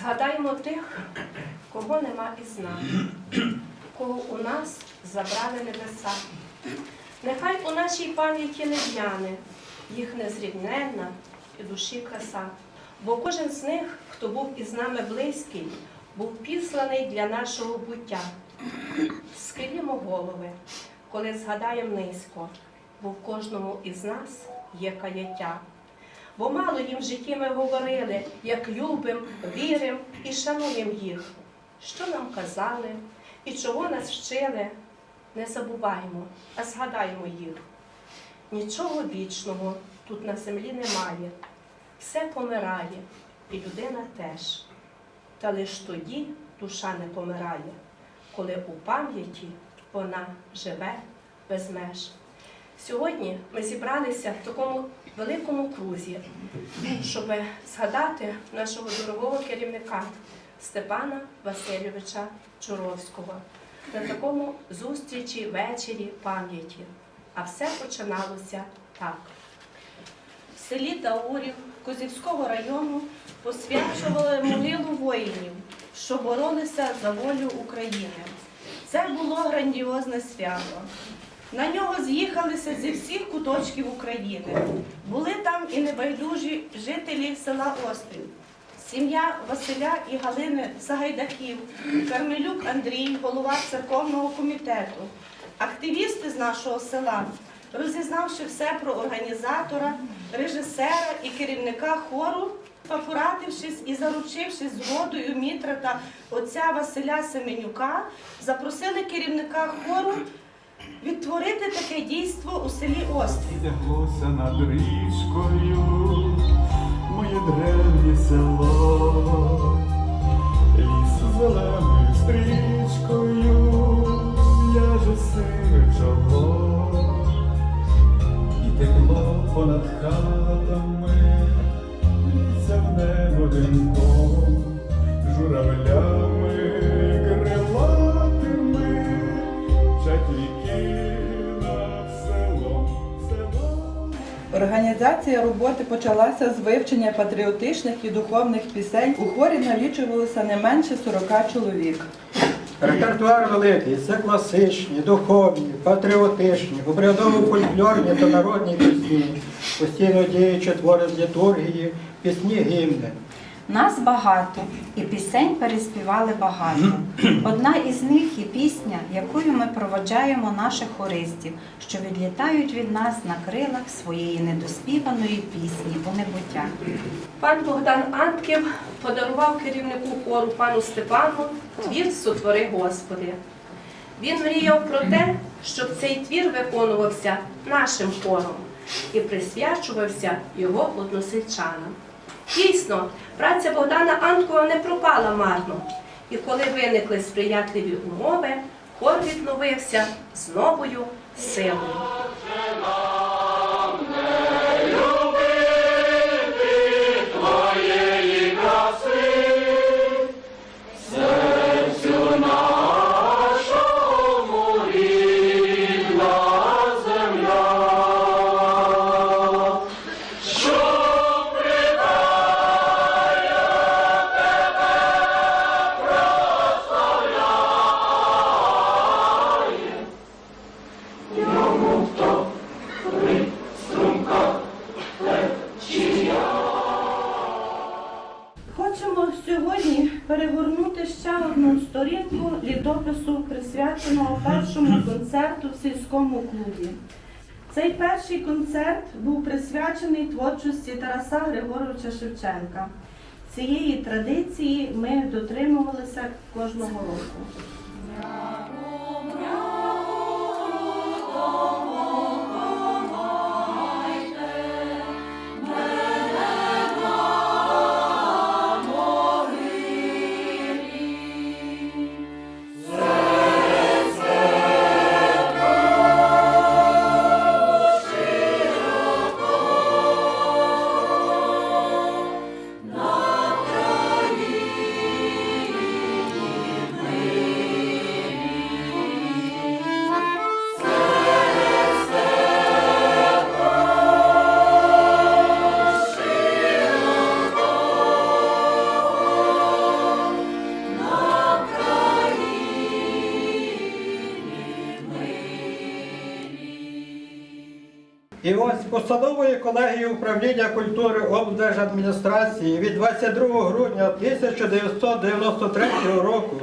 Згадаймо тих, кого нема із нами, кого у нас забрали небеса. Нехай у нашій пам'яті не в'яне їх незрівненна і душі краса, бо кожен з них, хто був із нами близький, був післаний для нашого буття. Схилімо голови, коли згадаємо низько, бо в кожному із нас є каяття. Бо мало їм в житті ми говорили, як любим, вірим і шануємо їх. Що нам казали і чого нас вчили, не забуваймо, а згадаймо їх. Нічого вічного тут на землі немає, все помирає, і людина теж. Та лиш тоді душа не помирає, коли у пам'яті вона живе без меж. Сьогодні ми зібралися в такому великому крузі, щоб згадати нашого дорогого керівника Степана Васильовича Чуровського на такому зустрічі вечері пам'яті. А все починалося так. В селі Таурів Козівського району посвячували могилу воїнів, що боролися за волю України. Це було грандіозне свято. На нього з'їхалися зі всіх куточків України. Були там і небайдужі жителі села Острів. Сім'я Василя і Галини Сагайдаків, Кармелюк Андрій, голова церковного комітету, активісти з нашого села, розізнавши все про організатора, режисера і керівника хору, порадившись і заручившись згодою Мітра та отця Василя Семенюка, запросили керівника хору відтворити таке дійство у селі Острів. Тяглося над річкою, моє древнє село, ліс зеленою стрічкою, я же сиве чоло, Організація роботи почалася з вивчення патріотичних і духовних пісень. У хорі налічувалося не менше 40 чоловік. Репертуар великий, це класичні, духовні, патріотичні, обрядово-фольклорні та народні пісні, постійно діючі твори з літургії, пісні гімни. Нас багато, і пісень переспівали багато. Одна із них є пісня, якою ми проводжаємо наших хористів, що відлітають від нас на крилах своєї недоспіваної пісні у небуття. Пан Богдан Антків подарував керівнику хору пану Степану твір Сотвори Господи. Він мріяв про те, щоб цей твір виконувався нашим хором і присвячувався його односельчанам. Дійсно, праця Богдана Анкова не пропала марно, і коли виникли сприятливі умови, хор відновився з новою силою. Концерту в сільському клубі. Цей перший концерт був присвячений творчості Тараса Григоровича Шевченка. Цієї традиції ми дотримувалися кожного року. Постановою колегії управління культури облдержадміністрації від 22 грудня 1993 року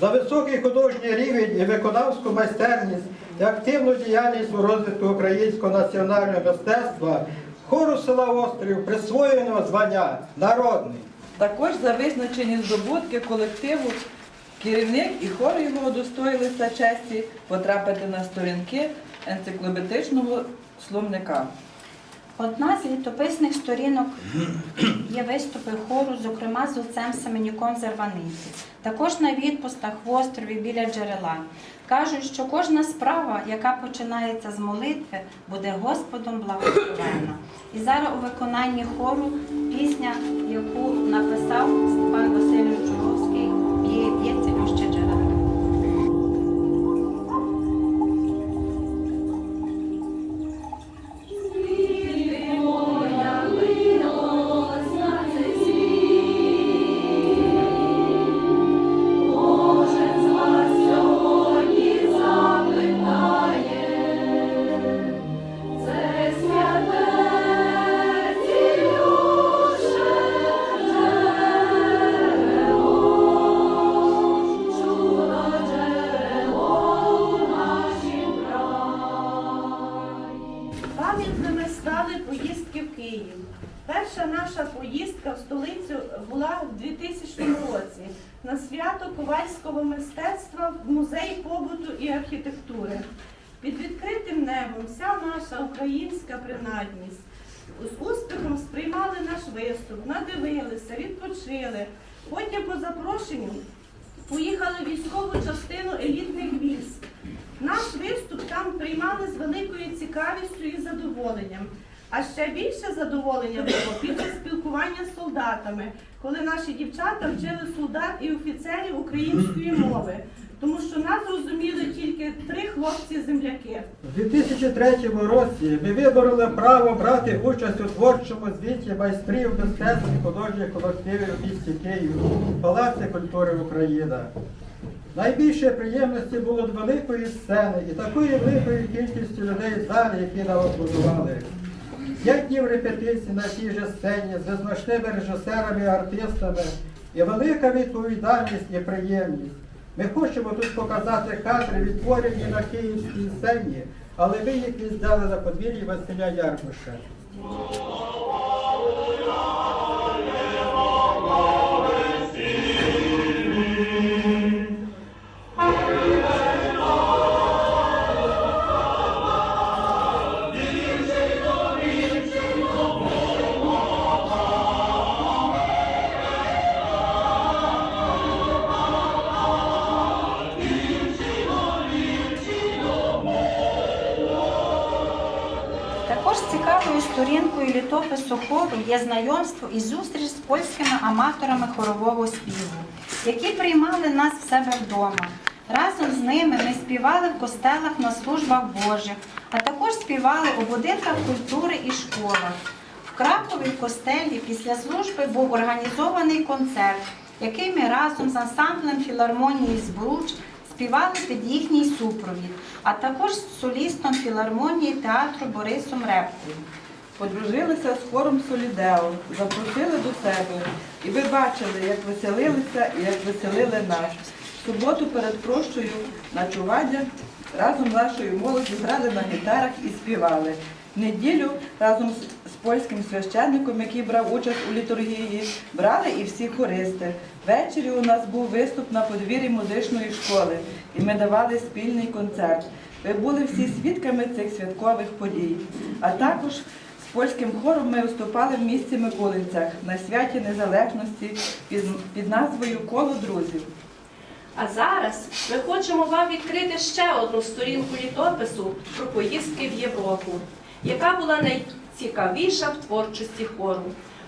за високий художній рівень і виконавську майстерність і активну діяльність у розвитку українського національного мистецтва хору села Острів присвоєно звання народний. Також за визначені здобутки колективу керівник і хор його удостоїлися честі потрапити на сторінки енциклопедичного словника. Одна з літописних сторінок є виступи хору, зокрема з отцем Семенюком Зерваниці. Також на відпустах в острові біля джерела. Кажуть, що кожна справа, яка починається з молитви, буде Господом благословена. І зараз у виконанні хору пісня, яку написав Степан Васильович на свято ковальського мистецтва в музей побуту і архітектури. Під відкритим небом вся наша українська принадність з успіхом сприймали наш виступ, надивилися, відпочили. Потім по запрошенню поїхали в військову частину елітних військ. Наш виступ там приймали з великою цікавістю і задоволенням. А ще більше задоволення було під час спілкування з солдатами, коли наші дівчата вчили солдат і офіцерів української мови, тому що нас розуміли тільки три хлопці-земляки. У 2003 році ми вибороли право брати участь у творчому звіті майстрів мистецтв і художніх колективів у місті Київ, Палаці культури Україна. Найбільше приємності було від великої сцени і такої великої кількості людей в залі, які нам аплодували. П'ять днів репетицій на тій же сцені з визначними режисерами і артистами і велика відповідальність і приємність. Ми хочемо тут показати кадри, відтворені на київській сцені, але ми їх віддали на подвір'ї Василя Ярмуша. Також цікавою сторінкою літопису хору є знайомство і зустріч з польськими аматорами хорового співу, які приймали нас в себе вдома. Разом з ними ми співали в костелах на службах Божих, а також співали у будинках культури і школах. В Кракові костелі після служби був організований концерт, який ми разом з ансамблем філармонії Збруч співали під їхній супровід, а також з солістом філармонії театру Борисом Репкою. Подружилися з хором Солідео, запросили до себе. І ви бачили, як веселилися і як веселили нас. В суботу перед прощою ночування разом з нашою молоддю грали на гітарах і співали. В неділю разом з, польським священником, який брав участь у літургії, брали і всі хористи. Ввечері у нас був виступ на подвір'ї музичної школи, і ми давали спільний концерт. Ви були всі свідками цих святкових подій. А також з польським хором ми виступали в місті Миколинцях на святі Незалежності під, назвою Коло друзів. А зараз ми хочемо вам відкрити ще одну сторінку літопису про поїздки в Європу, яка була найцікавіша в творчості хору.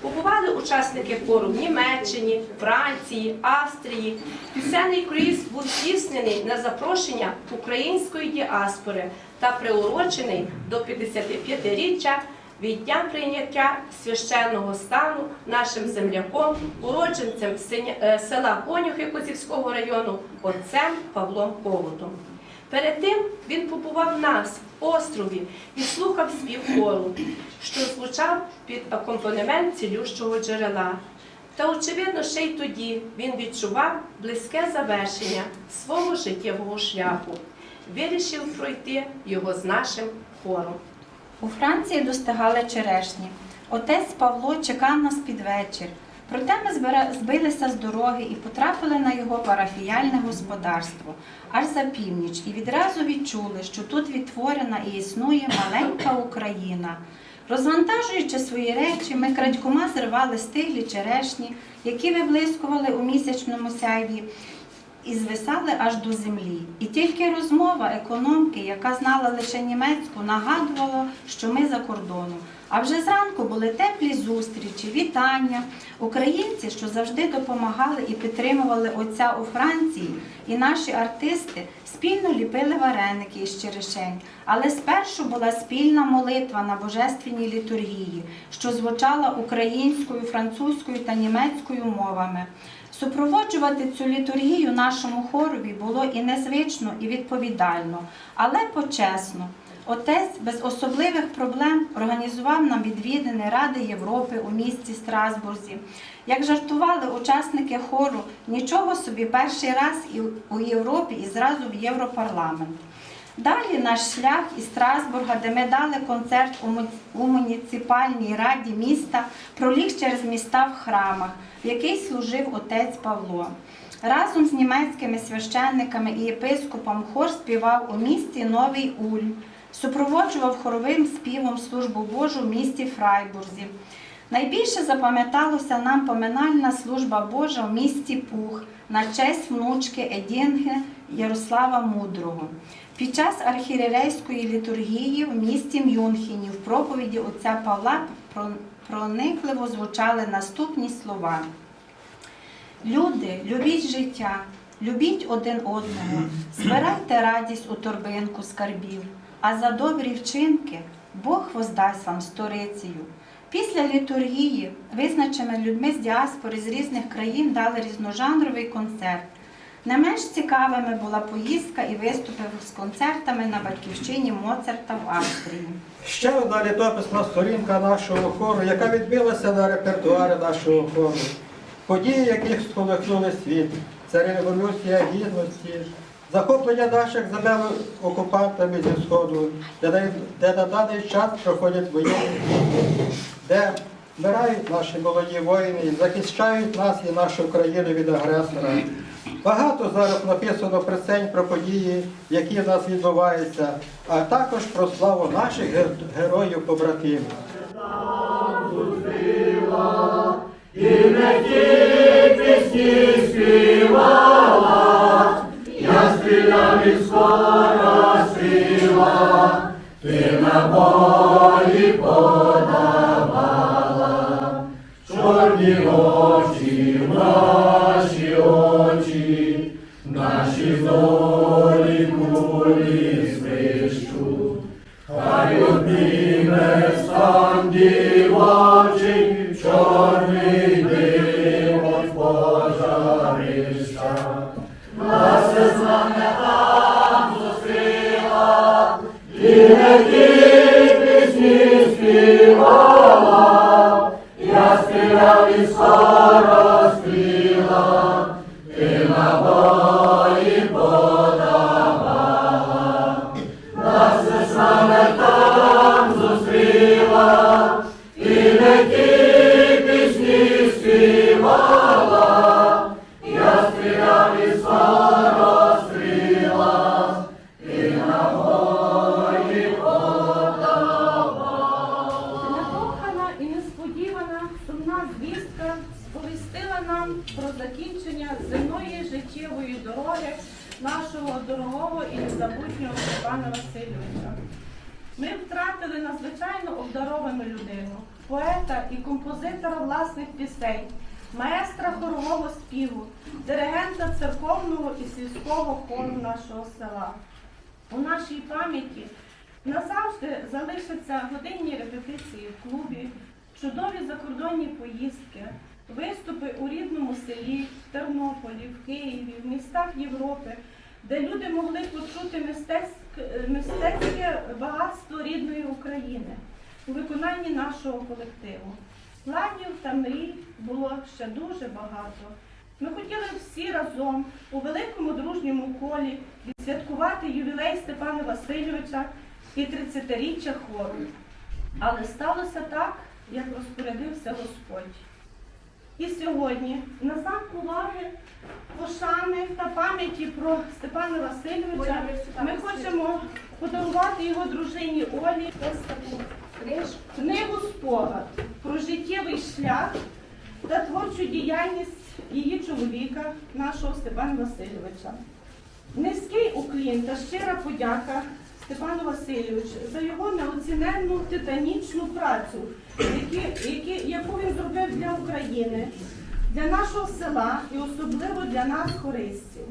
Побували учасники хору в Німеччині, Франції, Австрії. Пісенний круїз був здійснений на запрошення української діаспори та приурочений до 55-річчя від дня прийняття священного стану нашим земляком, уродженцем е, села Конюхи Козівського району, отцем Павлом Ковутом. Перед тим він побував нас, в острові, і слухав спів хору, що звучав під акомпанемент цілющого джерела. Та, очевидно, ще й тоді він відчував близьке завершення свого життєвого шляху. Вирішив пройти його з нашим хором. У Франції достигали черешні. Отець Павло чекав нас під вечір. Проте ми збилися з дороги і потрапили на його парафіяльне господарство аж за північ, і відразу відчули, що тут відтворена і існує маленька Україна. Розвантажуючи свої речі, ми крадькома зривали стиглі черешні, які виблискували у місячному сяйві, і звисали аж до землі. І тільки розмова економки, яка знала лише німецьку, нагадувала, що ми за кордоном. А вже зранку були теплі зустрічі, вітання. Українці, що завжди допомагали і підтримували отця у Франції, і наші артисти спільно ліпили вареники із черешень. Але спершу була спільна молитва на божественній літургії, що звучала українською, французькою та німецькою мовами. Супроводжувати цю літургію нашому хорові було і незвично, і відповідально, але почесно. Отець без особливих проблем організував нам відвідини Ради Європи у місті Страсбурзі. Як жартували учасники хору, нічого собі перший раз і у Європі і зразу в Європарламент. Далі наш шлях із Страсбурга, де ми дали концерт у муніципальній раді міста, проліг через міста в храмах, в який служив отець Павло. Разом з німецькими священниками і єпископом хор співав у місті Новий Ульм, супроводжував хоровим співом службу Божу в місті Фрайбурзі. Найбільше запам'яталося нам поминальна служба Божа в місті Пух на честь внучки Едінги Ярослава Мудрого. Під час архієрейської літургії в місті Мюнхені в проповіді отця Павла проникливо звучали наступні слова. Люди, любіть життя, любіть один одного, збирайте радість у торбинку скарбів, а за добрі вчинки Бог воздасть вам сторицею. Після літургії, визначеними людьми з діаспори з різних країн, дали різножанровий концерт. Не менш цікавими була поїздка і виступи з концертами на батьківщині Моцарта в Австрії. Ще одна літописна сторінка нашого хору, яка відбилася на репертуарі нашого хору. Події, яких сколихнули світ. Це революція гідності, захоплення наших земель окупантами зі Сходу, де, де на даний час проходять воєнні де вмирають наші молоді воїни і захищають нас і нашу країну від агресора. Багато зараз написано пісень про події, які в нас відбуваються, а також про славу наших ге- героїв-побратимів. хай і дорогого і незабутнього Степана Васильовича. Ми втратили надзвичайно обдаровану людину, поета і композитора власних пісень, маестра хорового співу, диригента церковного і сільського хору нашого села. У нашій пам'яті назавжди залишаться годинні репетиції в клубі, чудові закордонні поїздки, виступи у рідному селі, в Тернополі, в Києві, в містах Європи, де люди могли почути мистецьк- мистецьке багатство рідної України у виконанні нашого колективу. Планів та мрій було ще дуже багато. Ми хотіли всі разом у великому дружньому колі відсвяткувати ювілей Степана Васильовича і 30-річчя хору. Але сталося так, як розпорядився Господь. І сьогодні, на знак уваги, пошани та пам'яті про Степана Васильовича, ми хочемо подарувати його дружині Олі ось таку книгу спогад про життєвий шлях та творчу діяльність її чоловіка, нашого Степана Васильовича. Низький уклін та щира подяка Степану Васильовичу за його неоціненну титанічну працю, які, які, яку він зробив для України, для нашого села і особливо для нас, хористів.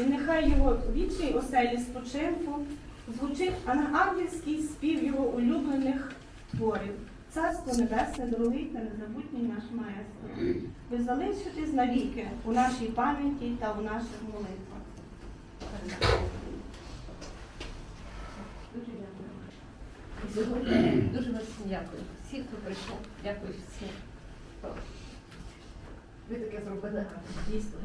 І нехай його вічній оселі спочинку звучить ангельський спів його улюблених творів. Царство Небесне, дорогий та незабутній наш маестро. Ви залишитесь навіки у нашій пам'яті та у наших молитвах. Дуже дякую. Дуже вас дякую. Всі, хто прийшов, дякую всім. Ви таке зробили гарно, дійсно.